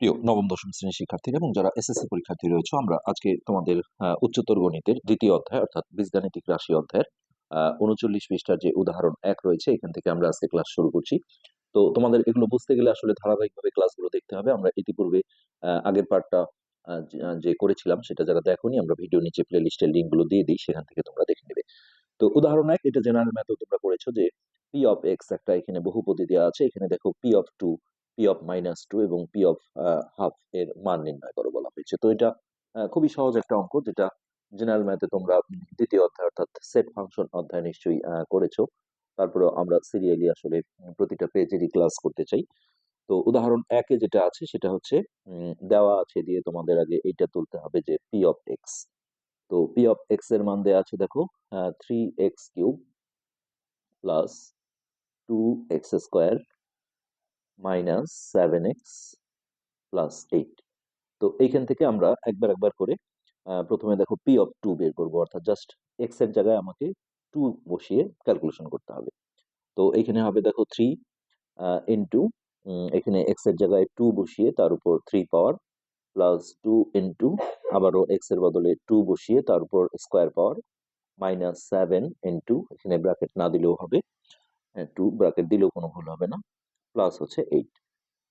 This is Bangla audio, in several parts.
প্রিয় নবম, দশম শ্রেণির শিক্ষার্থীরা এবং যারা এসএসসি পরীক্ষার্থী রয়েছে, আমরা আজকে তোমাদের উচ্চতর গণিতের দ্বিতীয় অধ্যায়, অর্থাৎ বীজগাণিতিক রাশি অধ্যায়ের উনচল্লিশ পৃষ্ঠার যে উদাহরণ এক রয়েছে, এখান থেকে আমরা আজকে ক্লাস শুরু করছি। তো তোমাদের এগুলো বুঝতে গেলে আসলে ধারাবাহিকভাবে ক্লাসগুলো দেখতে হবে। আমরা ইতিপূর্বে আগের পার্টটা যে করেছিলাম, সেটা যারা দেখোনি, আমরা ভিডিও নিচে প্লে লিস্টের লিঙ্কগুলো দিয়ে দিই, সেখান থেকে তোমরা দেখে নেবে। তো উদাহরণ এক, এটা জেনারেল ম্যাথড তোমরা করেছ যে পি অফ এক্স একটা এখানে বহুপদী দেওয়া আছে। এখানে দেখো P of two P of minus two এবং পি অফ হাফ এর মান নির্ণয় করো বলা হয়েছে। তো এটা খুবই সহজ একটা অঙ্ক যেটা জেনারেল ম্যাথে তোমরা দ্বিতীয় অধ্যায় অর্থাৎ সেট ফাংশন অধ্যায় নিশ্চয়ই আহ, করেছ। তারপরে আমরা সিরিয়ালি আসলে প্রতিটা পেজেরই ক্লাস করতে চাই। তো উদাহরণ একে যেটা আছে সেটা হচ্ছে দেওয়া আছে দিয়ে তোমাদের আগে এইটা তুলতে হবে যে পি অফ এক্স তো পি অফ এক্সের মান দেওয়া আছে দেখো three X cube plus two X square minus seven X plus eight তো এইখান থেকে আমরা একবার একবার করে প্রথমে দেখো পি অফ টু বের করব, অর্থাৎ জাস্ট এক্সের জায়গায় আমাকে টু বসিয়ে ক্যালকুলেশন করতে হবে। তো এখানে হবে দেখো থ্রি ইন্টু এখানে এক্সের জায়গায় টু বসিয়ে তার উপর three power plus two into আবারও এক্সের বদলে টু বসিয়ে তার উপর square power minus seven into এখানে ব্র্যাকেট না দিলেও হবে টু ব্র্যাকেট দিলেও কোনো ভুল হবে না। প্লাস হচ্ছে এইট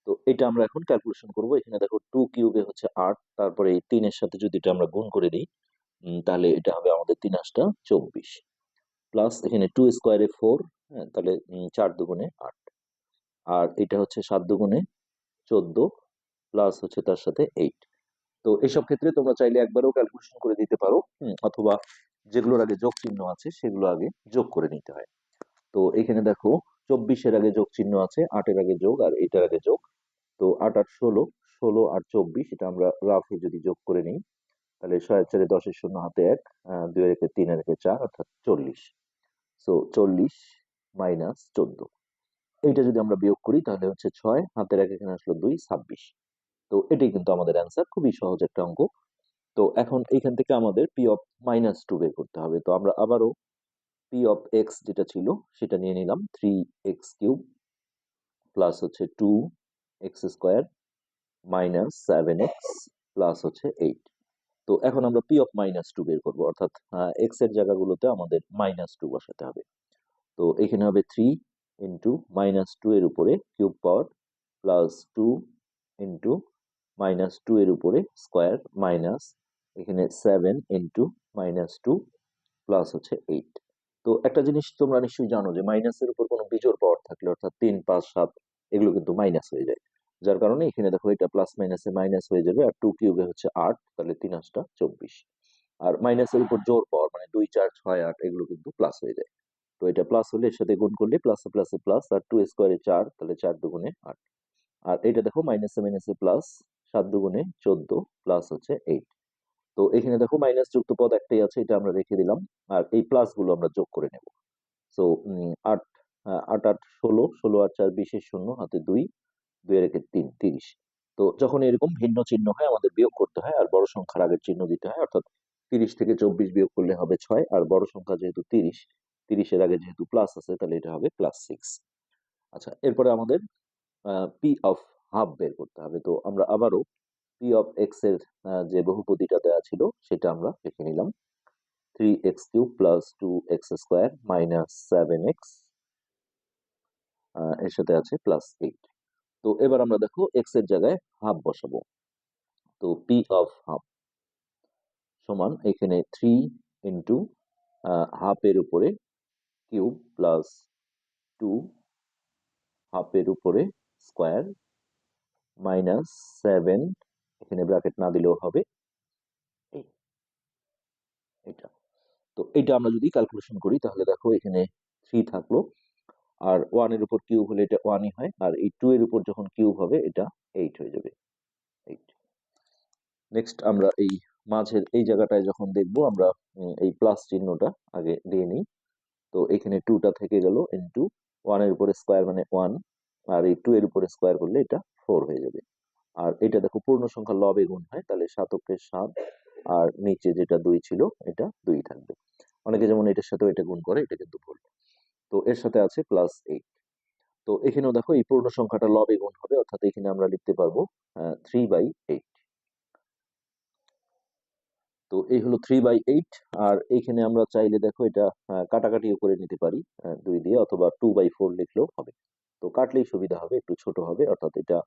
তো এটা আমরা এখন ক্যালকুলেশন করব। এখানে দেখো টু কিউবে হচ্ছে আট, তারপরে এই তিনের সাথে যদি এটা আমরা গুণ করে দিই তাহলে এটা হবে আমাদের তিন আটটা চব্বিশ। প্লাস এখানে টু স্কোয়ারে ফোর হ্যাঁ তাহলে চার দুগুণে আট। আর এটা হচ্ছে সাত দুগুণে চোদ্দ প্লাস হচ্ছে তার সাথে এইট তো এসব ক্ষেত্রে তোমরা চাইলে একবারও ক্যালকুলেশন করে দিতে পারো অথবা যেগুলোর আগে যোগ চিহ্ন আছে, সেগুলো আগে যোগ করে নিতে হয়। তো এখানে দেখো চব্বিশের আগে যোগ চিহ্ন আছে, আটের আগে যোগ আর এটার আগে যোগ। তো আট আট, ষোলো ষোলো আর চব্বিশ, এটা আমরা রাফে যদি যোগ করে নিই, তাহলে ছয়, চারে দশের শূন্য, হাতে এক দুই রেখে তিন রেখে চার, অর্থাৎ চল্লিশ। সো চল্লিশ মাইনাস চোদ্দ। এইটা যদি আমরা বিয়োগ করি, তাহলে হচ্ছে ছয়, হাতের এক এখানে আসলো দুই, ছাব্বিশ। তো এটাই কিন্তু আমাদের অ্যান্সার খুবই সহজ একটা অঙ্ক। তো এখন এইখান থেকে আমাদের পি অফ মাইনাস টু বের করতে হবে। তো আমরা আবারও পি অফ এক্স যেটা ছিল, সেটা নিয়ে নিলাম। থ্রি এক্স কিউব প্লাস হচ্ছে two X square minus seven X plus হচ্ছে এইট তো এখন আমরা পি অফ মাইনাস টু বের করব, অর্থাৎ এক্সের জায়গাগুলোতে আমাদের মাইনাস টু বসাতে হবে। তো এখানে হবে থ্রি ইন্টু মাইনাস টু এর উপরে cube power plus two into minus two এর উপরে স্কোয়ার মাইনাস এখানে seven into minus two plus হচ্ছে এইট তো একটা জিনিস তোমরা নিশ্চয়ই জানো যে মাইনাসের উপর কোনো বিজোড় পাওয়ার থাকলে অর্থাৎ তিন, পাঁচ, সাত, এগুলো কিন্তু মাইনাস হয়ে যায়। যার কারণে এখানে দেখো এটা প্লাস মাইনাসে মাইনাস হয়ে যাবে আর টু কিউবে হচ্ছে আট, তাহলে তিন আটটা চব্বিশ। আর মাইনাসের উপর জোর পাওয়ার মানে দুই, চার, ছয়, আট, এগুলো কিন্তু প্লাস হয়ে যায়। তো এটা প্লাস হলে এর সাথে গুণ করলে প্লাসে প্লাসে প্লাস আর টু স্কোয়ারে চার, তাহলে চার দুগুণে আট। আর এটা দেখো মাইনাসে মাইনাসে প্লাস সাত দুগুণে চোদ্দ প্লাস হচ্ছে এইট তো এখানে দেখো মাইনাস যুক্ত পদ একটাই আছে, এটা আমরা রেখে দিলাম। আর এই প্লাসগুলো আমরা যোগ করে নেব। সো আট আট আট, ষোলো ষোলো, আট, চার, বিশের শূন্য, হাতে দুই দুই রেখে তিন, তিরিশ। তো যখন এরকম ভিন্ন চিহ্ন হয়, আমাদের বিয়োগ করতে হয়, আর বড় সংখ্যার আগের চিহ্ন দিতে হয়, অর্থাৎ তিরিশ থেকে চব্বিশ বিয়োগ করলে হবে ছয়, আর বড় সংখ্যা যেহেতু তিরিশ, তিরিশের আগে যেহেতু প্লাস আছে, তাহলে এটা হবে প্লাস সিক্স আচ্ছা এরপরে আমাদের পি অফ হাফ বের করতে হবে। তো আমরা আবারও পি অফ এক্সের যে বহুপতিটা দেওয়া ছিল সেটা আমরা লিখে নিলাম। Three X cube plus two X square minus seven এক্সের সাথে আছে প্লাস এইট তো এবার আমরা দেখো এক্সের জায়গায় হাফ বসাবো। তো পি অফ হাফ সমান এখানে থ্রি ইন্টু হাফের উপরে কিউব প্লাস টু হাফের উপরে স্কোয়ার মাইনাস সেভেন এখানে ব্র্যাকেট না দিলেও হবে। এটা তো এটা আমরা যদি ক্যালকুলেশন করি তাহলে দেখো এখানে থ্রি থাকল। আর ওয়ানের উপর কিউব হলে এটা ওয়ানই হয়। আর এই টু এর উপর যখন কিউব হবে এটা এইট হয়ে যাবে। এইট নেক্সট আমরা এই মাঝের এই জায়গাটায় যখন দেখব আমরা এই প্লাস চিহ্নটা আগে দিয়ে নিই। তো এখানে টুটা থেকে গেল ইন্টু ওয়ানের উপরে স্কোয়ার মানে ওয়ান আর এই টু এর উপরে স্কোয়ার করলে এটা ফোর হয়ে যাবে। আর এটা দেখো, পূর্ণ সংখ্যা লবে গুণ হয়, তাহলে সাতকে সাত, আর নিচে যেটা দুই ছিল, এটা দুই থাকবে। অনেকে যেমন এটার সাথেও এটা গুণ করে, এটা কিন্তু ভুল। তো এর সাথে আছে প্লাস এইট তো এখানেও দেখো, এই পূর্ণ সংখ্যাটা লবে গুণ হবে, অর্থাৎ এখানে আমরা লিখতে পারব থ্রি বাই এইট তো এই হলো থ্রি বাই এইট আর এইখানে আমরা চাইলে দেখো এটা কাটাকাটিও করে নিতে পারি দুই দিয়ে, অথবা টু বাই ফোর লিখলেও হবে। তো কাটলেই সুবিধা হবে, একটু ছোট হবে, অর্থাৎ এটা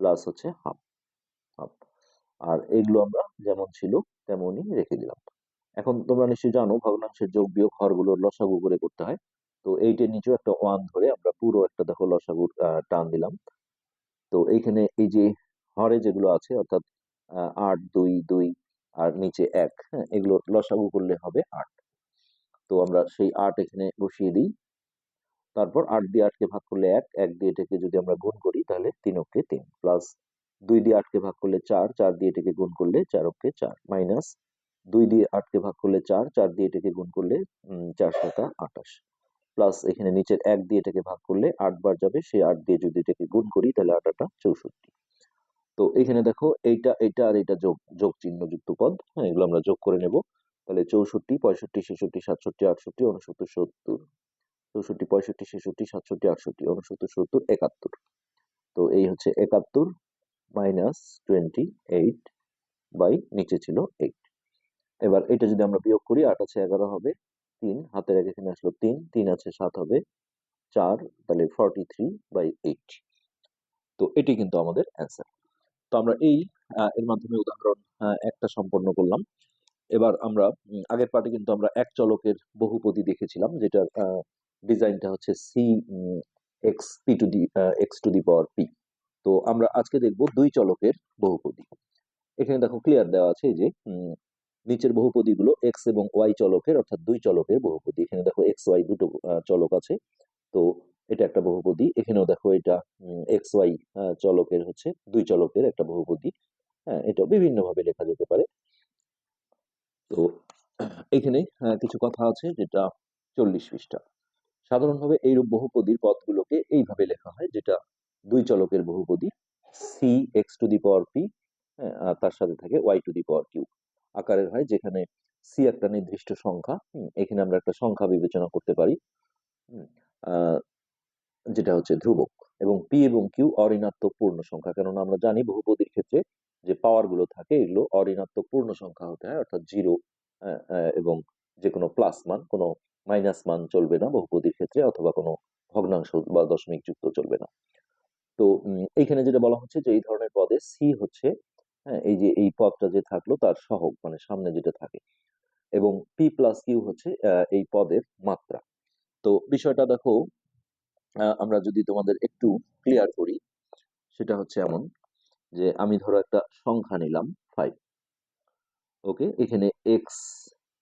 প্লাস হচ্ছে হাফ হাফ আর এগুলো আমরা যেমন ছিল তেমনই রেখে দিলাম। এখন তোমরা নিশ্চয়ই জানো ভগ্নাংশের যোগ বিয়োগ হরগুলোর লসাগু করে করতে হয়। তো এইটার নিচেও একটা ওয়ান ধরে আমরা পুরো একটা দেখো লসাগুর টান দিলাম। তো এইখানে এই যে হরে যেগুলো আছে, অর্থাৎ আট, দুই দুই আর নিচে এক হ্যাঁ এগুলো লসাগু করলে হবে আট। তো আমরা সেই আট এখানে বসিয়ে দিই। তারপর আট দিয়ে আটকে ভাগ করলে এক এক দিয়ে এটাকে যদি আমরা গুণ করি তাহলে তিন অক্ষে তিন প্লাস দুই দিয়ে আটকে ভাগ করলে চার চার দিয়ে এটাকে গুণ করলে চার অক্ষে চার মাইনাস দুই দিয়ে আটকে ভাগ করলে চার চার দিয়ে এটাকে গুণ করলে চার সাতা আঠাশ প্লাস এখানে নিচের এক দিয়ে এটাকে ভাগ করলে আট বার যাবে, সেই আট দিয়ে যদি এটাকে গুণ করি তাহলে আট আটা চৌষট্টি। তো এখানে দেখো এইটা এইটা আর এটা যোগ যোগ চিহ্ন যুক্ত পদ হ্যাঁ এগুলো আমরা যোগ করে নেব। তাহলে চৌষট্টি, পঁয়ষট্টি, ছেষট্টি, সাতষট্টি, আটষট্টি, উনসত্তর, সত্তর। চৌষট্টি, পঁয়ষট্টি, ছেষট্টি, সাতষট্টি, আটষট্টি উনসত্তর সত্তর, একাত্তর। তো এই হচ্ছে একাত্তর মাইনাস টোয়েন্টি এইট বাই নিচে ছিল এইট এবার এটা যদি আমরা বিয়োগ করি, আট আছে, এগারো হবে, তিন, হাতের এক এখানে আসলো তিন তিন আছে, সাত হবে, চার, তাহলে ফর্টি থ্রি বাই এইট তো এটি কিন্তু আমাদের অ্যান্সার তো আমরা এই এর মাধ্যমে উদাহরণ একটা সম্পন্ন করলাম। এবার আমরা আগের পার্টে কিন্তু আমরা এক চলকের বহুপদী দেখেছিলাম যেটা ডিজাইনটা হচ্ছে C X P to the X to the power P তো আমরা আজকে দেখব দুই চলকের বহুপদী। এখানে দেখো ক্লিয়ার দেওয়া আছে যে নিচের বহুপদীগুলো এক্স এবং ওয়াই চলকের, অর্থাৎ দুই চলকের বহুপদী। এখানে দেখো এক্স ওয়াই দুটো চলক আছে। তো এটা একটা বহুপদী। এখানেও দেখো এটা এক্স ওয়াই চলকের হচ্ছে দুই চলকের একটা বহুপদী। হ্যাঁ এটা বিভিন্ন ভাবে লেখা যেতে পারে। তো এখানে কিছু কথা আছে যেটা চল্লিশ পৃষ্ঠা। সাধারণভাবে এইরূপ বহুপদীর পদগুলোকে এইভাবে লেখা হয়, যেটা দুই চলকের বহুপদী C X to the power P হ্যাঁ তার সাথে থাকে Y to the power Q আকারের হয়, যেখানে সি একটা নির্দিষ্ট সংখ্যা এখানে আমরা একটা সংখ্যা বিবেচনা করতে পারি যেটা হচ্ছে ধ্রুবক এবং পি এবং কিউ অঋণাত্মক পূর্ণ সংখ্যা, কেননা আমরা জানি বহুপদীর ক্ষেত্রে যে পাওয়ারগুলো থাকে এগুলো অঋণাত্মক পূর্ণ সংখ্যা হতে হয়, অর্থাৎ জিরো এবং যে কোনো প্লাস মান, কোনো মাইনাস মান চলবে না বহুপদীর ক্ষেত্রে, অথবা কোনো ভগ্নাংশ বা দশমিক যুক্ত চলবে না। তো এইখানে যেটা বলা হচ্ছে যে এই ধরনের পদে সি হচ্ছে হ্যাঁ এই যে এই পদটা যে থাকল তার সহগ মানে সামনে যেটা থাকে। এবং পি প্লাস কিউ হচ্ছে এই পদের মাত্রা। তো বিষয়টা দেখো আমরা যদি তোমাদের একটু ক্লিয়ার করি, সেটা হচ্ছে এমন যে আমি ধরো একটা সংখ্যা নিলাম ফাইভ ওকে এখানে এক্স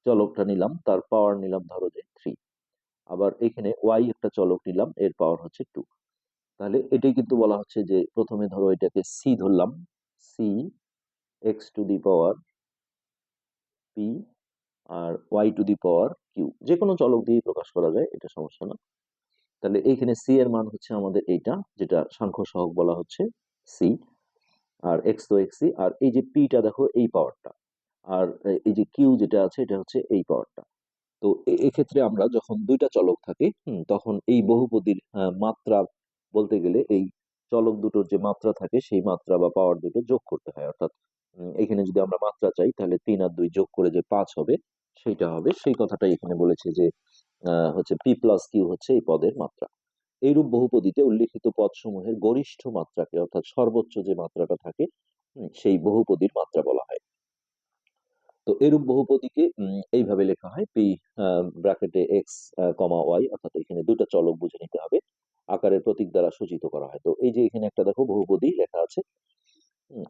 চলকটা নিলাম, তার পাওয়ার নিলাম ধরো যে থ্রি আবার এখানে ওয়াই একটা চলক নিলাম, এর পাওয়ার হচ্ছে টু তাহলে এটাই কিন্তু বলা হচ্ছে যে প্রথমে ধরো এটাকে সি ধরলাম C X to the power P R Y to the power Q যে কোনো চলক দিয়ে প্রকাশ করা যায়, এটা সমস্যা না। তাহলে এইখানে সি এর মান হচ্ছে আমাদের এইটা, যেটা সাংখ্য সহগ বলা হচ্ছে সি আর এক্স তো এক্সি আর এই যে পিটা দেখো, এই পাওয়ারটা আর এই যে কিউ যেটা আছে, এটা হচ্ছে এই পাওয়ারটা তো এক্ষেত্রে আমরা যখন দুইটা চলক থাকে তখন এই বহুপদীর মাত্রা বলতে গেলে এই চলক দুটোর যে মাত্রা থাকে, সেই মাত্রা বা পাওয়ার দুটো যোগ করতে হয়। অর্থাৎ এখানে যদি আমরা মাত্রা চাই, তাহলে তিন আর দুই যোগ করে যে পাঁচ হবে, সেইটা হবে। সেই কথাটাই এখানে বলেছে যে হচ্ছে পি প্লাস কিউ হচ্ছে এই পদের মাত্রা। এইরূপ বহুপদীতে উল্লিখিত পদসমূহের গরিষ্ঠ মাত্রাকে, অর্থাৎ সর্বোচ্চ যে মাত্রাটা থাকে সেই বহুপদীর মাত্রা বলা হয়। তো এরূপ বহুপদীকে এইভাবে লেখা হয়, পি ব্র্যাকেটে এক্স কমা ওয়াই অর্থাৎ এখানে দুটো চলক বুঝে নিতে হবে, আকারের প্রতীক দ্বারা সূচিত করা হয়। তো এই যে এখানে একটা দেখো বহুপদী লেখা আছে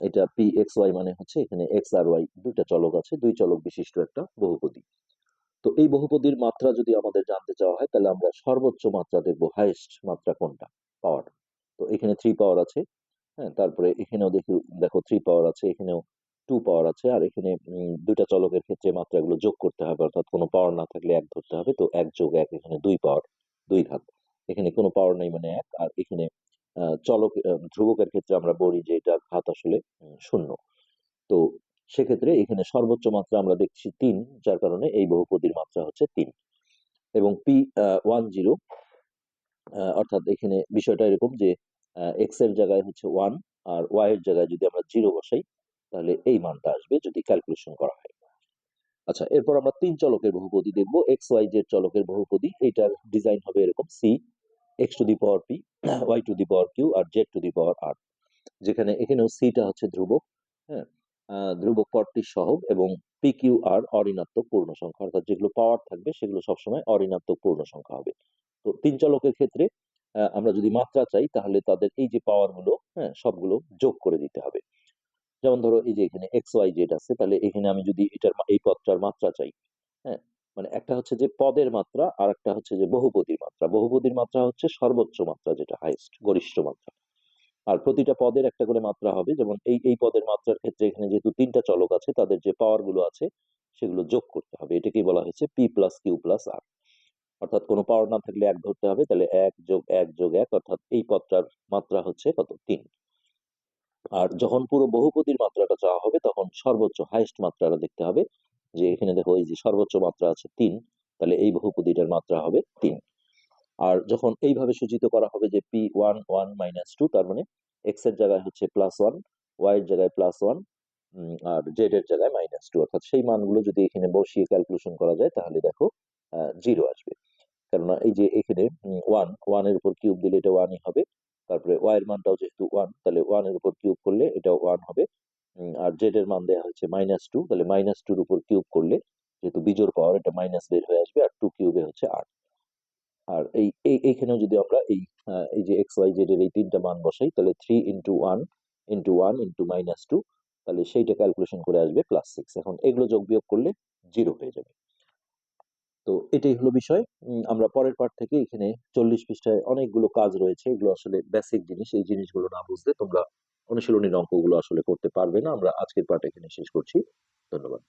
এটা পি এক্স ওয়াই মানে হচ্ছে এখানে এক্স আর ওয়াই দুইটা চলক আছে, দুই চলক বিশিষ্ট একটা বহুপদী। তো এই বহুপদীর মাত্রা যদি আমাদের জানতে চাওয়া হয়, তাহলে আমরা সর্বোচ্চ মাত্রা দেখব হাইয়েস্ট মাত্রা কোনটা পাওয়ার তো এখানে থ্রি পাওয়ার আছে হ্যাঁ তারপরে এখানেও দেখি, দেখো থ্রি পাওয়ার আছে, এখানেও টু পাওয়ার আছে, আর এখানে দুইটা চলকের ক্ষেত্রে মাত্রা মাত্রাগুলো যোগ করতে হবে, অর্থাৎ কোনো পাওয়ার না থাকলে এক ধরতে হবে, তো এক যোগ এক এখানে দুই পাওয়ার দুই ঘাত। এখানে কোনো পাওয়ার নেই মানে এক, আর এখানে চলক ধ্রুবকের ক্ষেত্রে আমরা বলি যে এটা ঘাত আসলে শূন্য। তো সেক্ষেত্রে এখানে সর্বোচ্চ মাত্রা আমরা দেখছি তিন, যার কারণে এই বহুপদীর মাত্রা হচ্ছে তিন। এবং পি ওয়ান জিরো অর্থাৎ এখানে বিষয়টা এরকম যে এক্সের জায়গায় হচ্ছে ওয়ান আর ওয়াই এর জায়গায় যদি আমরা জিরো বসাই তাহলে এই মানটা আসবে যদি ক্যালকুলেশন করা হয়। আচ্ছা এরপর আমরা তিন চলকের বহুপদী দেখব। এক্স ওয়াই জেড চলকের বহুপদী এটার ডিজাইন হবে এরকম C X to the power P Y to the power Q R Z to the power R যেখানে, এখানেও সিটা হচ্ছে ধ্রুবক হ্যাঁ? ধ্রুবক পদটির সহগ এবং পি কিউ আর অঋণাত্মক পূর্ণ সংখ্যা অর্থাৎ যেগুলো পাওয়ার থাকবে সেগুলো সবসময় অঋণাত্মক পূর্ণ সংখ্যা হবে। তো তিন চলকের ক্ষেত্রে আমরা যদি মাত্রা চাই তাহলে তাদের এই যে পাওয়ারগুলো হ্যাঁ সবগুলো যোগ করে দিতে হবে। যেমন ধরো এই যে এখানে এক্স ওয়াই জেড আছে, তাহলে এখানে আমি যদি এটার এই পদটার মাত্রা চাই হ্যাঁ? মানে একটা হচ্ছে যে পদের মাত্রা আর একটা হচ্ছে যে বহুপদীর মাত্রা। বহুপদীর মাত্রা হচ্ছে সর্বোচ্চ মাত্রা যেটা হাইস্ট গরিষ্ঠ মাত্রা। আর প্রতিটা পদের একটা করে মাত্রা হবে, যেমন এই এই পদের মাত্রার ক্ষেত্রে এখানে যেহেতু তিনটা চলক আছে, তাদের যে পাওয়ারগুলো আছে, সেগুলো যোগ করতে হবে। এটাকেই বলা হয়েছে P plus Q plus R অর্থাৎ কোনো পাওয়ার না থাকলে এক ধরতে হবে, তাহলে এক যোগ এক যোগ এক, অর্থাৎ এই পদটার মাত্রা হচ্ছে কত? তিন। আর যখন পুরো বহুপদীর মাত্রাটা চাওয়া হবে, তখন সর্বোচ্চ হাইস্ট মাত্রাটা দেখতে হবে। যে এখানে দেখো, এই যে সর্বোচ্চ মাত্রা আছে তিন, তাহলে এই বহুপদীটার মাত্রা হবে তিন। আর যখন এইভাবে সূচিত করা হবে যে P one one minus two তার মানে এক্সের জায়গায় হচ্ছে প্লাস ওয়ান ওয়াই এর জায়গায় প্লাস ওয়ান আর জেড এর জায়গায় মাইনাস টু অর্থাৎ সেই মানগুলো যদি এখানে বসিয়ে ক্যালকুলেশন করা যায়, তাহলে দেখো জিরো আসবে। কেননা এই যে এখানে ওয়ান ওয়ানের উপর কিউব দিলে এটা ওয়ানই হবে। তারপরে ওয়াই এর মানটাও যেহেতু ওয়ান তাহলে ওয়ানের উপর কিউব করলে এটা ওয়ান হবে। আর জেড এর মান দেওয়া হয়েছে মাইনাস টু তাহলে মাইনাস টুর উপর কিউব করলে যেহেতু বিজোড় পাওয়ার এটা মাইনাস বের হয়ে আসবে আর টু কিউবে হচ্ছে আট। আর এই- এইখানেও যদি আমরা এই এই যে এক্স ওয়াই জেড এর এই তিনটা মান বসাই, তাহলে three into one into one into minus two তাহলে সেইটা ক্যালকুলেশন করে আসবে প্লাস সিক্স এখন এগুলো যোগ বিয়োগ করলে জিরো হয়ে যাবে। তো এটাই হলো বিষয়। আমরা পরের পার্ট থেকে এখানে চল্লিশ পৃষ্ঠায় অনেকগুলো কাজ রয়েছে। এগুলো আসলে বেসিক জিনিস। এই জিনিসগুলো না বুঝলে তোমরা অনুশীলনীর অঙ্কগুলো আসলে করতে পারবে না। আমরা আজকের পার্ট এখানে শেষ করছি। ধন্যবাদ।